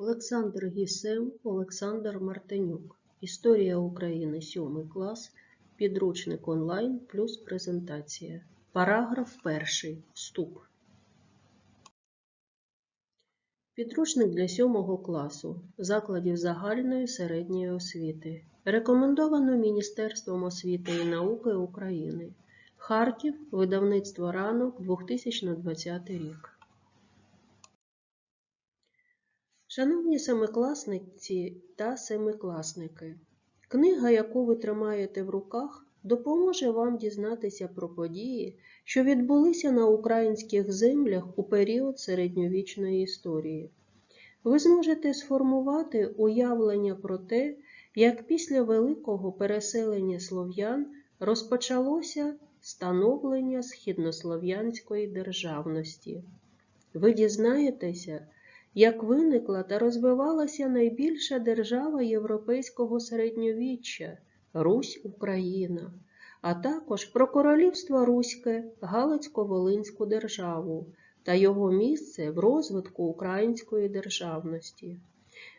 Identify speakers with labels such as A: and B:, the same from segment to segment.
A: Олександр Гісем, Олександр Мартинюк. Історія України 7 клас. Підручник онлайн плюс презентація. Параграф 1. Вступ. Підручник для 7 класу. Закладів загальної середньої освіти. Рекомендовано Міністерством освіти і науки України. Харків. Видавництво ранок 2020 рік. Шановні семикласниці та семикласники, книга, яку ви тримаєте в руках, допоможе вам дізнатися про події, що відбулися на українських землях у період середньовічної історії. Ви зможете сформувати уявлення про те, як після великого переселення слов'ян розпочалося становлення східнослов'янської державності. Ви дізнаєтеся, як виникла та розвивалася найбільша держава європейського середньовіччя Русь Україна, а також про королівство Руське Галицько-Волинську державу та його місце в розвитку української державності.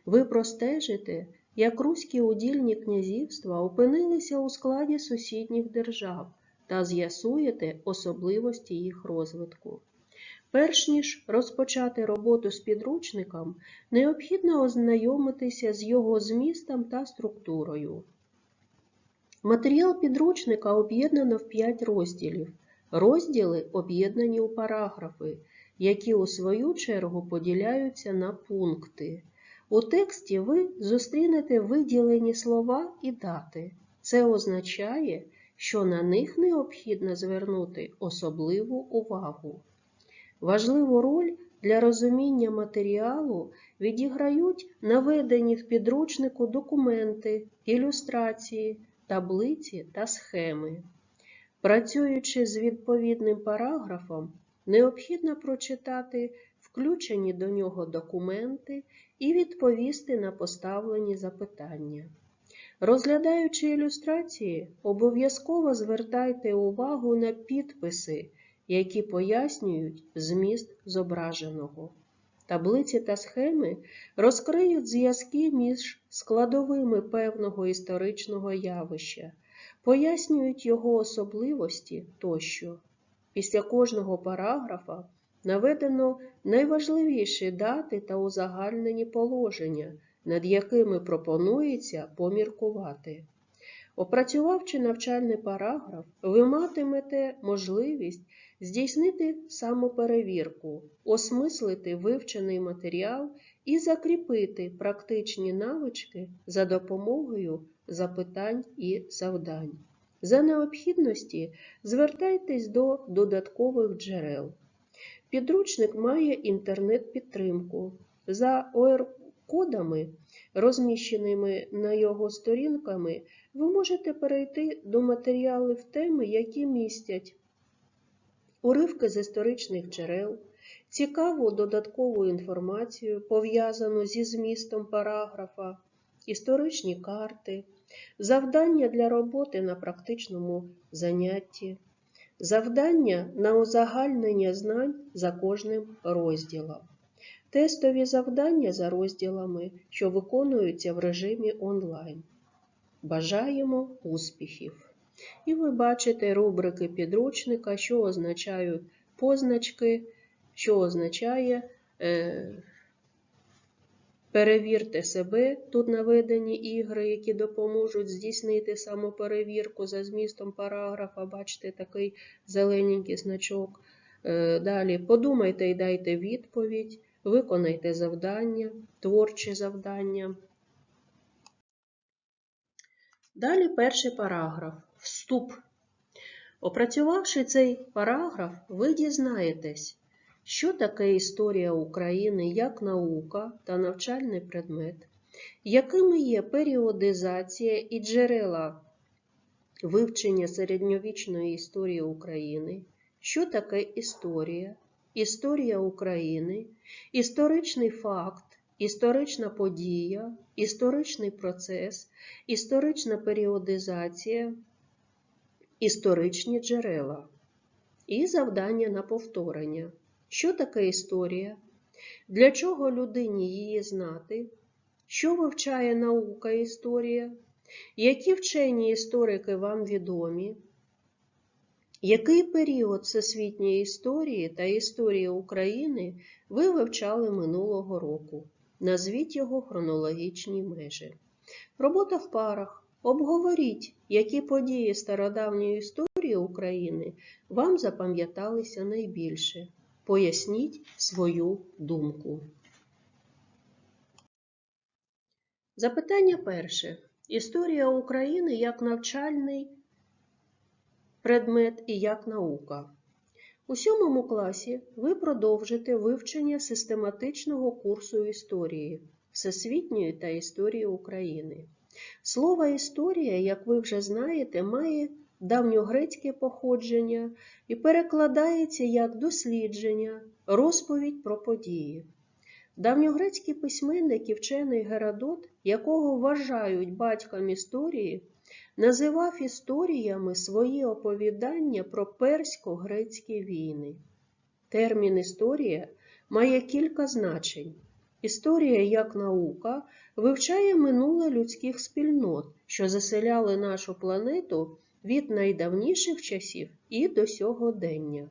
A: Ви простежите, як руські удільні князівства опинилися у складі сусідніх держав та з'ясуєте особливості їх розвитку. Перш ніж розпочати роботу з підручником, необхідно ознайомитися з його змістом та структурою. Матеріал підручника об'єднано в 5 розділів. Розділи об'єднані у параграфи, які у свою чергу поділяються на пункти. У тексті ви зустрінете виділені слова і дати. Це означає, що на них необхідно звернути особливу увагу. Важливу роль для розуміння матеріалу відіграють наведені в підручнику документи, ілюстрації, таблиці та схеми. Працюючи з відповідним параграфом, необхідно прочитати включені до нього документи і відповісти на поставлені запитання. Розглядаючи ілюстрації, обов'язково звертайте увагу на підписи які пояснюють зміст зображеного. Таблиці та схеми розкриють зв'язки між складовими певного історичного явища, пояснюють його особливості тощо. Після кожного параграфа наведено найважливіші дати та узагальнені положення, над якими пропонується поміркувати. Опрацювавши навчальний параграф, ви матимете можливість здійснити самоперевірку, осмислити вивчений матеріал і закріпити практичні навички за допомогою запитань і завдань. За необхідності звертайтесь до додаткових джерел. Підручник має інтернет-підтримку. За ОР-кодами, розміщеними на його сторінками, ви можете перейти до матеріалів теми, які містять уривки з історичних джерел, цікаву додаткову інформацію, пов'язану зі змістом параграфа, історичні карти, завдання для роботи на практичному занятті, завдання на узагальнення знань за кожним розділом. Тестові завдання за розділами, що виконуються в режимі онлайн. Бажаємо успіхів! І ви бачите рубрики підручника, що означають позначки, що означає е, перевірте себе. Тут наведені ігри, які допоможуть здійснити самоперевірку за змістом параграфа. Бачите, такий зелененький значок. Е, далі подумайте і дайте відповідь, виконайте завдання, творчі завдання. Далі перший параграф. Вступ. Опрацювавши цей параграф, ви дізнаєтесь, що таке історія України як наука та навчальний предмет, якими є періодизація і джерела вивчення середньовічної історії України, що таке історія, історія України, історичний факт. Історична подія, історичний процес, історична періодизація, історичні джерела і завдання на повторення. Що таке історія? Для чого людині її знати? Що вивчає наука історія? Які вчені історики вам відомі? Який період всесвітньої історії та історії України ви вивчали минулого року? Назвіть його хронологічні межі. Робота в парах. Обговоріть, які події стародавньої історії України вам запам'яталися найбільше. Поясніть свою думку. Запитання перше. Історія України як навчальний предмет і як наука. У сьомому класі ви продовжите вивчення систематичного курсу історії, всесвітньої та історії України. Слово історія, як ви вже знаєте, має давньогрецьке походження і перекладається як дослідження, розповідь про події. Давньогрецький письменник і вчений Геродот, якого вважають батьком історії, називав історіями свої оповідання про персько-грецькі війни. Термін історія має кілька значень. Історія як наука вивчає минуле людських спільнот, що заселяли нашу планету від найдавніших часів і до сьогодення.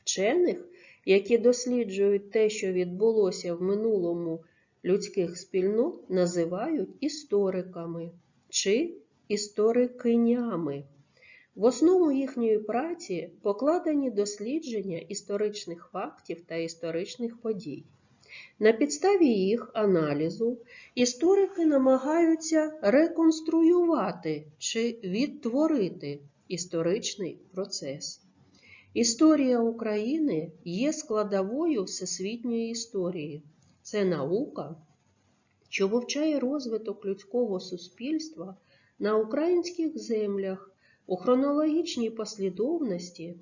A: Вчених, які досліджують те, що відбулося в минулому людських спільнот, називають істориками чи історикинями. В основу їхньої праці покладені дослідження історичних фактів та історичних подій. На підставі їх аналізу історики намагаються реконструювати чи відтворити історичний процес. Історія України є складовою всесвітньої історії. Це наука, що вивчає розвиток людського суспільства на українських землях у хронологічній послідовності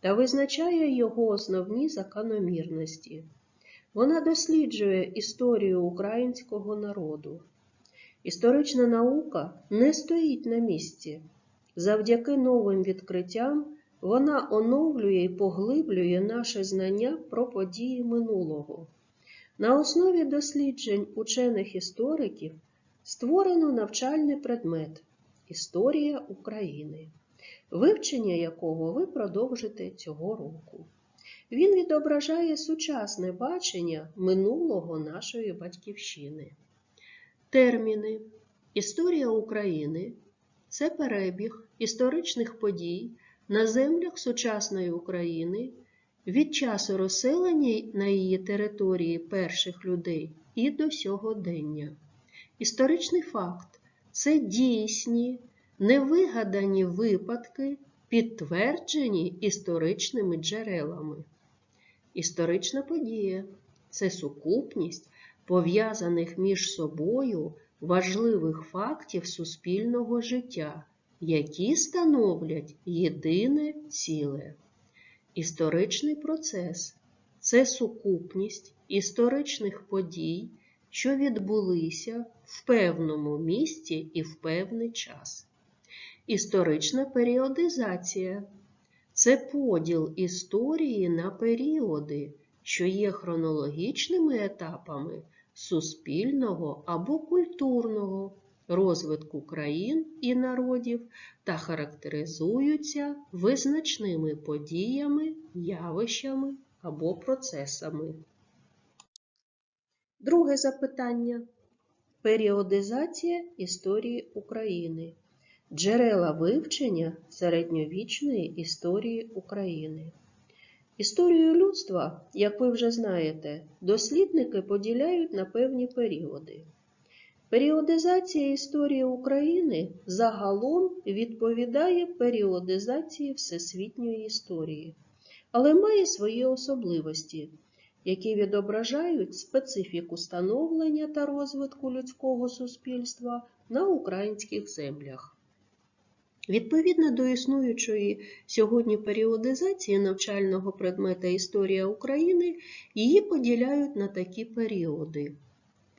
A: та визначає його основні закономірності. Вона досліджує історію українського народу. Історична наука не стоїть на місці. Завдяки новим відкриттям вона оновлює і поглиблює наше знання про події минулого. На основі досліджень учених істориків створено навчальний предмет Історія України, вивчення якого ви продовжите цього року. Він відображає сучасне бачення минулого нашої батьківщини. Терміни Історія України це перебіг історичних подій на землях сучасної України від часу розселення на її території перших людей і до сьогодення. Історичний факт це дійсні, невигадані випадки, підтверджені історичними джерелами. Історична подія це сукупність пов'язаних між собою важливих фактів суспільного життя, які становлять єдине ціле. Історичний процес це сукупність історичних подій, що відбулися в певному місці і в певний час. Історична періодизація це поділ історії на періоди, що є хронологічними етапами суспільного або культурного розвитку країн і народів та характеризуються визначними подіями, явищами або процесами. Друге запитання. Періодизація історії України. Джерела вивчення середньовічної історії України. Історію людства, як ви вже знаєте, дослідники поділяють на певні періоди. Періодизація історії України загалом відповідає періодизації всесвітньої історії, але має свої особливості, які відображають специфіку становлення та розвитку людського суспільства на українських землях. Відповідно до існуючої сьогодні періодизації навчального предмета Історія України, її поділяють на такі періоди.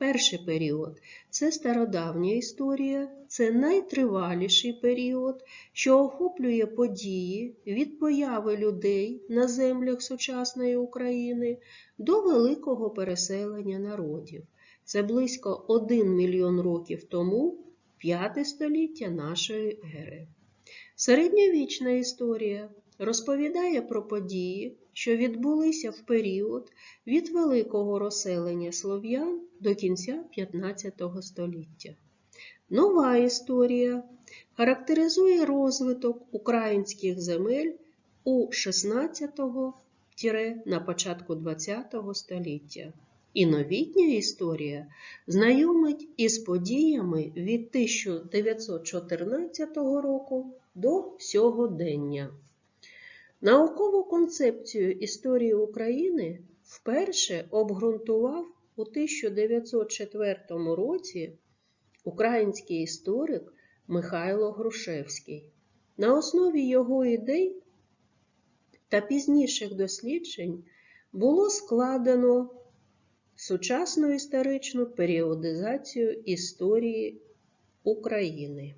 A: Перший період це стародавня історія, це найтриваліший період, що охоплює події від появи людей на землях сучасної України до великого переселення народів. Це близько 1 мільйон років тому, 5 століття нашої ери. Середньовічна історія розповідає про події, що відбулися в період від великого розселення слов'ян до кінця 15 століття. Нова історія характеризує розвиток українських земель у 16 на початку 20 століття. І новітня історія знайомить із подіями від 1914 року до сьогодення. Наукову концепцію історії України вперше обґрунтував у 1904 році український історик Михайло Грушевський. На основі його ідей та пізніших досліджень було складено сучасну історичну періодизацію історії України.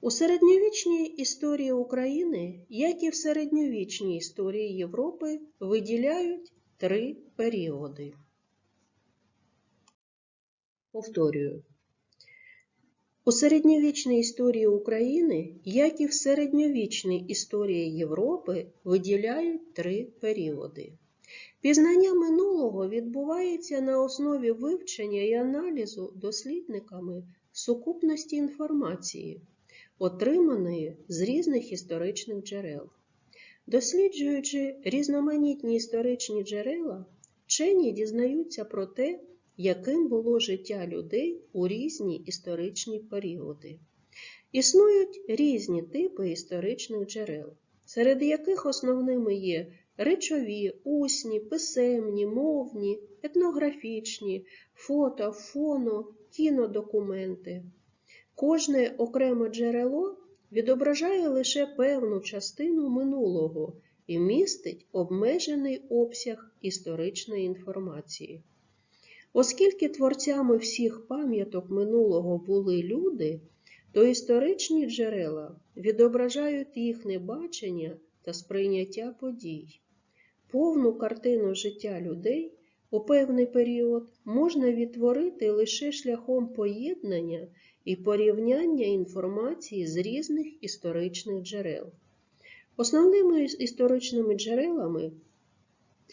A: У середньовічній історії України, як і в середньовічній історії Європи, виділяють три періоди. Повторюю. У середньовічній історії України, як і в середньовічній історії Європи, виділяють три періоди. Пізнання минулого відбувається на основі вивчення і аналізу дослідниками сукупності інформації, отриманої з різних історичних джерел. Досліджуючи різноманітні історичні джерела, вчені дізнаються про те, яким було життя людей у різні історичні періоди. Існують різні типи історичних джерел, серед яких основними є речові, усні, писемні, мовні, етнографічні, фото, фоно, кінодокументи. Кожне окреме джерело відображає лише певну частину минулого і містить обмежений обсяг історичної інформації. Оскільки творцями всіх пам'яток минулого були люди, то історичні джерела відображають їхнє бачення та сприйняття подій. Повну картину життя людей у певний період можна відтворити лише шляхом поєднання і порівняння інформації з різних історичних джерел. Основними історичними джерелами,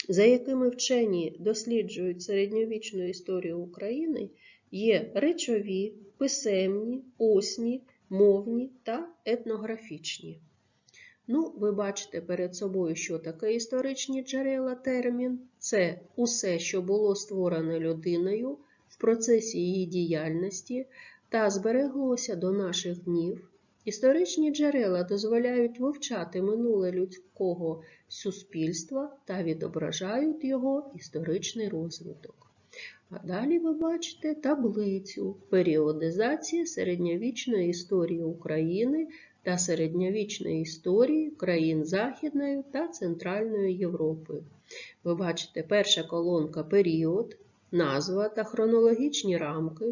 A: за якими вчені досліджують середньовічну історію України, є речові, писемні, усні, мовні та етнографічні. Ну, ви бачите перед собою, що таке історичні джерела термін. Це усе, що було створене людиною в процесі її діяльності та збереглося до наших днів. Історичні джерела дозволяють вивчати минуле людського суспільства та відображають його історичний розвиток. А далі ви бачите таблицю періодизації середньовічної історії України та середньовічної історії країн Західної та Центральної Європи. Ви бачите, перша колонка період, назва та хронологічні рамки,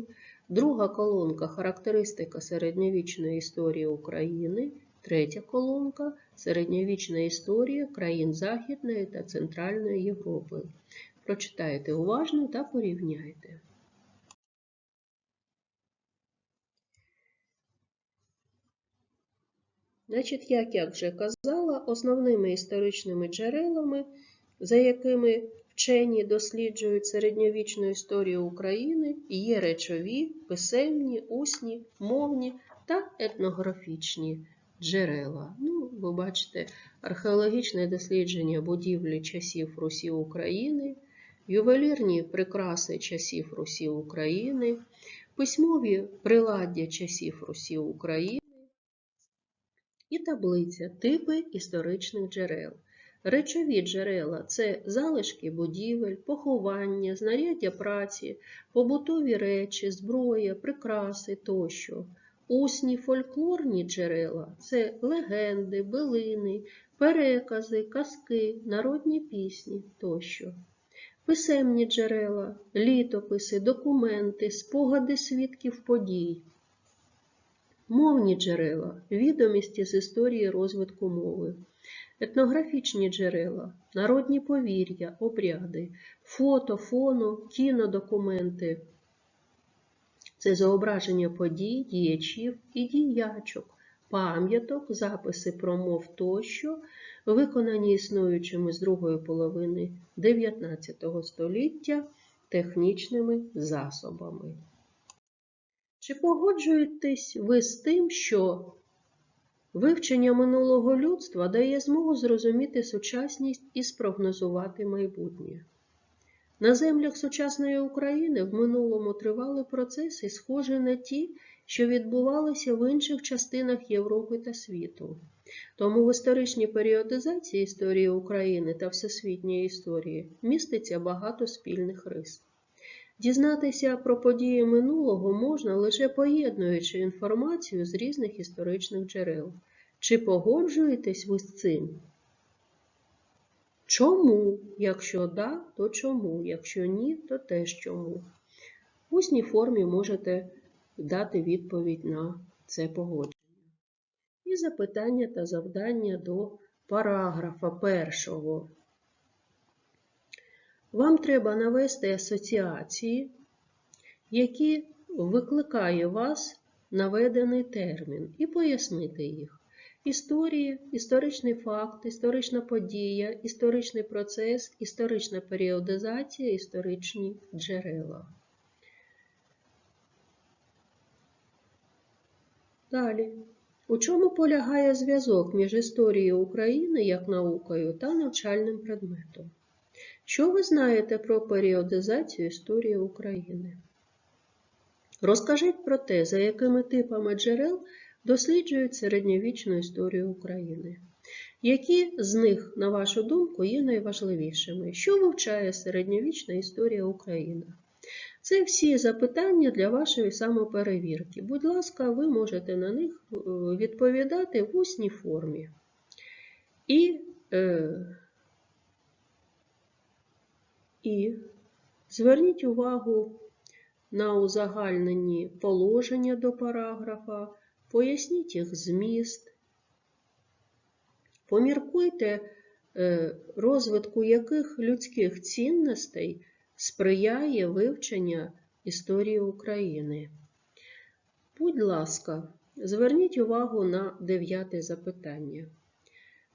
A: друга колонка характеристика середньовічної історії України, третя колонка середньовічна історія країн Західної та Центральної Європи. Прочитайте уважно та порівняйте. Значить, як я вже казала, основними історичними джерелами, за якими вчені досліджують середньовічну історію України, є речові, писемні, усні, мовні та етнографічні джерела. Ну, ви бачите, археологічне дослідження будівлі часів Русі України, ювелірні прикраси часів Русі України, письмові приладдя часів Русі України і таблиця типи історичних джерел. Речові джерела це залишки будівель, поховання, знаряддя праці, побутові речі, зброя, прикраси тощо. Усні фольклорні джерела це легенди, билини, перекази, казки, народні пісні тощо. писемні джерела, літописи, документи, спогади свідків подій, мовні джерела, відомості з історії розвитку мови, етнографічні джерела, народні повір'я, обряди, фото, фоно, кінодокументи. Це зображення подій, діячів і діячок, пам'яток, записи промов тощо, виконані існуючими з другої половини 19 століття технічними засобами. Чи погоджуєтесь ви з тим, що вивчення минулого людства дає змогу зрозуміти сучасність і спрогнозувати майбутнє? На землях сучасної України в минулому тривали процеси, схожі на ті, що відбувалися в інших частинах Європи та світу. Тому в історичній періодизації історії України та всесвітньої історії міститься багато спільних рис. Дізнатися про події минулого можна лише поєднуючи інформацію з різних історичних джерел. Чи погоджуєтесь ви з цим? Чому? Якщо да, то чому? Якщо ні, то теж чому. В усній формі можете дати відповідь на це погодження. І запитання та завдання до параграфа першого. Вам треба навести асоціації, які викликає вас наведений термін, і пояснити їх. Історія, історичний факт, історична подія, історичний процес, історична періодизація, історичні джерела. Далі. У чому полягає зв'язок між історією України як наукою та навчальним предметом? Що ви знаєте про періодизацію історії України? Розкажіть про те, за якими типами джерел досліджують середньовічну історію України. Які з них, на вашу думку, є найважливішими? Що вивчає середньовічна історія України? Це всі запитання для вашої самоперевірки. Будь ласка, ви можете на них е, відповідати в усній формі. І, е, і зверніть увагу на узагальнені положення до параграфа, поясніть їх зміст, поміркуйте, е, розвитку яких людських цінностей сприяє вивчення історії України. Будь ласка, зверніть увагу на дев'яте запитання.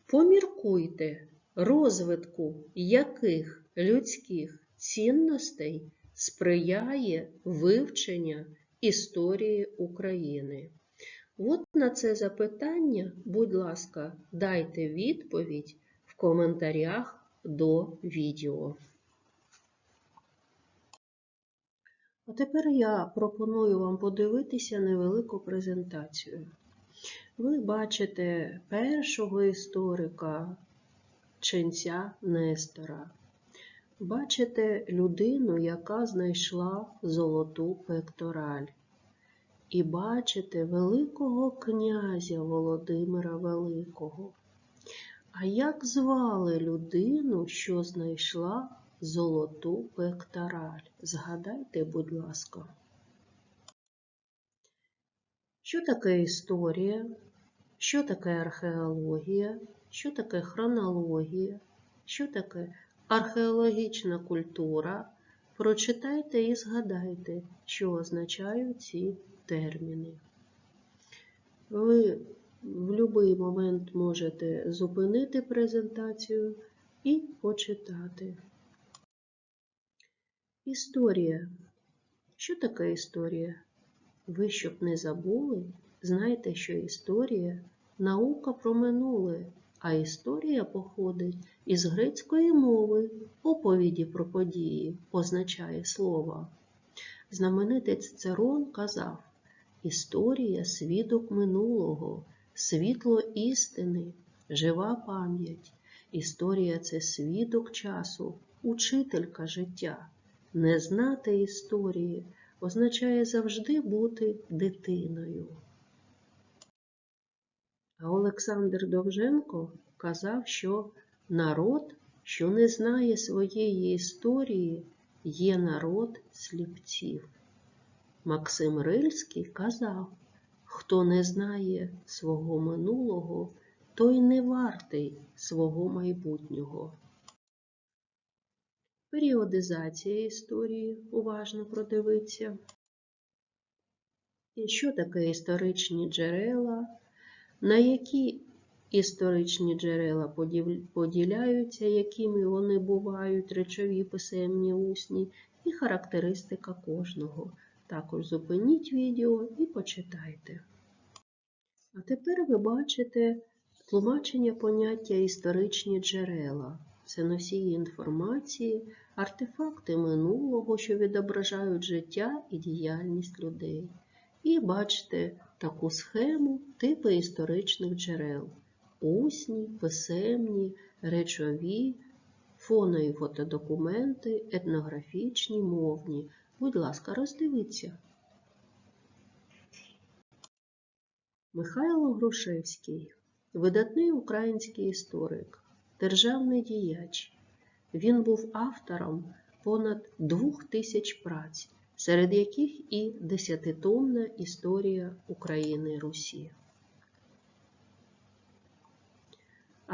A: Поміркуйте, розвитку яких людських цінностей сприяє вивчення історії України. От на це запитання, будь ласка, дайте відповідь в коментарях до відео. А тепер я пропоную вам подивитися невелику презентацію. Ви бачите першого історика ченця Нестора. Бачите людину, яка знайшла золоту пектораль. І бачите великого князя Володимира Великого. А як звали людину, що знайшла золоту пектораль? Згадайте, будь ласка. Що таке історія? Що таке археологія? Що таке хронологія? Що таке археологічна культура? Прочитайте і згадайте, що означають ці терміни. Ви в будь-який момент можете зупинити презентацію і почитати. Історія. Що таке історія? Ви, щоб не забули, знайте, що історія наука про минуле, а історія походить із грецької мови, оповіді про події означає слово. Знаменитий Цицерон казав: Історія свідок минулого, світло істини, жива пам'ять. Історія це свідок часу, учителька життя. Не знати історії означає завжди бути дитиною. Олександр Довженко казав, що народ, що не знає своєї історії, є народ сліпців. Максим Рильський казав, хто не знає свого минулого, той не вартий свого майбутнього. Періодизація історії уважно продивиться. І що таке історичні джерела, на які історичні джерела поділяються, якими вони бувають, речові, писемні, усні, і характеристика кожного. Також зупиніть відео і почитайте. А тепер ви бачите тлумачення поняття історичні джерела. Це носії інформації, артефакти минулого, що відображають життя і діяльність людей. І бачите таку схему типи історичних джерел: усні, писемні, речові, фоно і фотодокументи, етнографічні, мовні. Будь ласка, роздивіться. Михайло Грушевський видатний український історик, державний діяч. Він був автором понад двох тисяч праць, серед яких і десятитомна історія України Русі.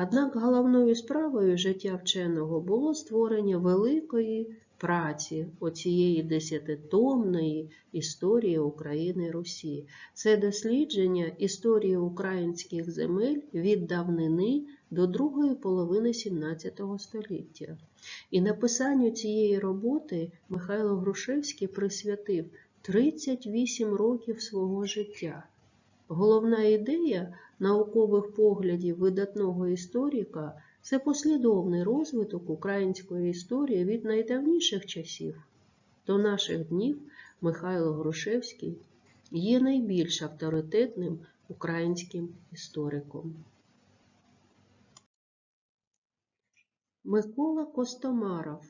A: Однак головною справою життя вченого було створення великої праці оцієї десятитомної історії України Русі. Це дослідження історії українських земель від давнини до другої половини XVII століття. І написанню цієї роботи Михайло Грушевський присвятив 38 років свого життя. Головна ідея наукових поглядів видатного історика це послідовний розвиток української історії від найдавніших часів. До наших днів Михайло Грушевський є найбільш авторитетним українським істориком. Микола Костомаров,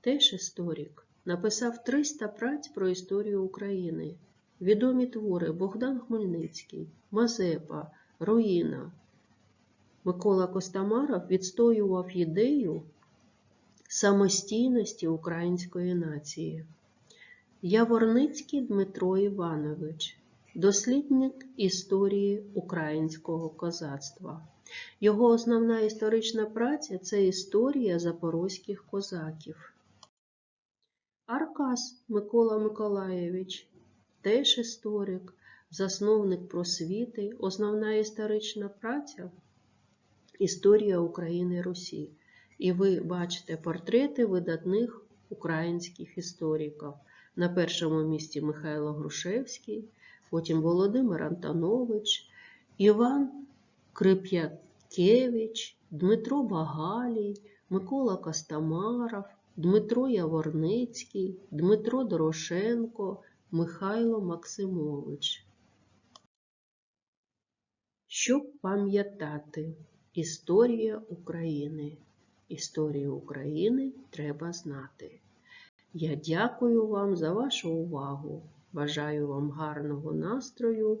A: теж історик, написав 300 праць про історію України. Відомі твори Богдан Хмельницький, Мазепа, Руїна. Микола Костомаров відстоював ідею самостійності української нації. Яворницький Дмитро Іванович, дослідник історії українського козацтва. Його основна історична праця це історія запорозьких козаків. Аркас Микола Миколаєвич, теж історик, засновник просвіти, основна історична праця Історія України Русі. І ви бачите портрети видатних українських істориків. На першому місці Михайло Грушевський, потім Володимир Антонович, Іван Крип'якевич, Дмитро Багалій, Микола Костомаров, Дмитро Яворницький, Дмитро Дорошенко, Михайло Максимович. Щоб пам'ятати Історія України. Історію України треба знати. Я дякую вам за вашу увагу. Бажаю вам гарного настрою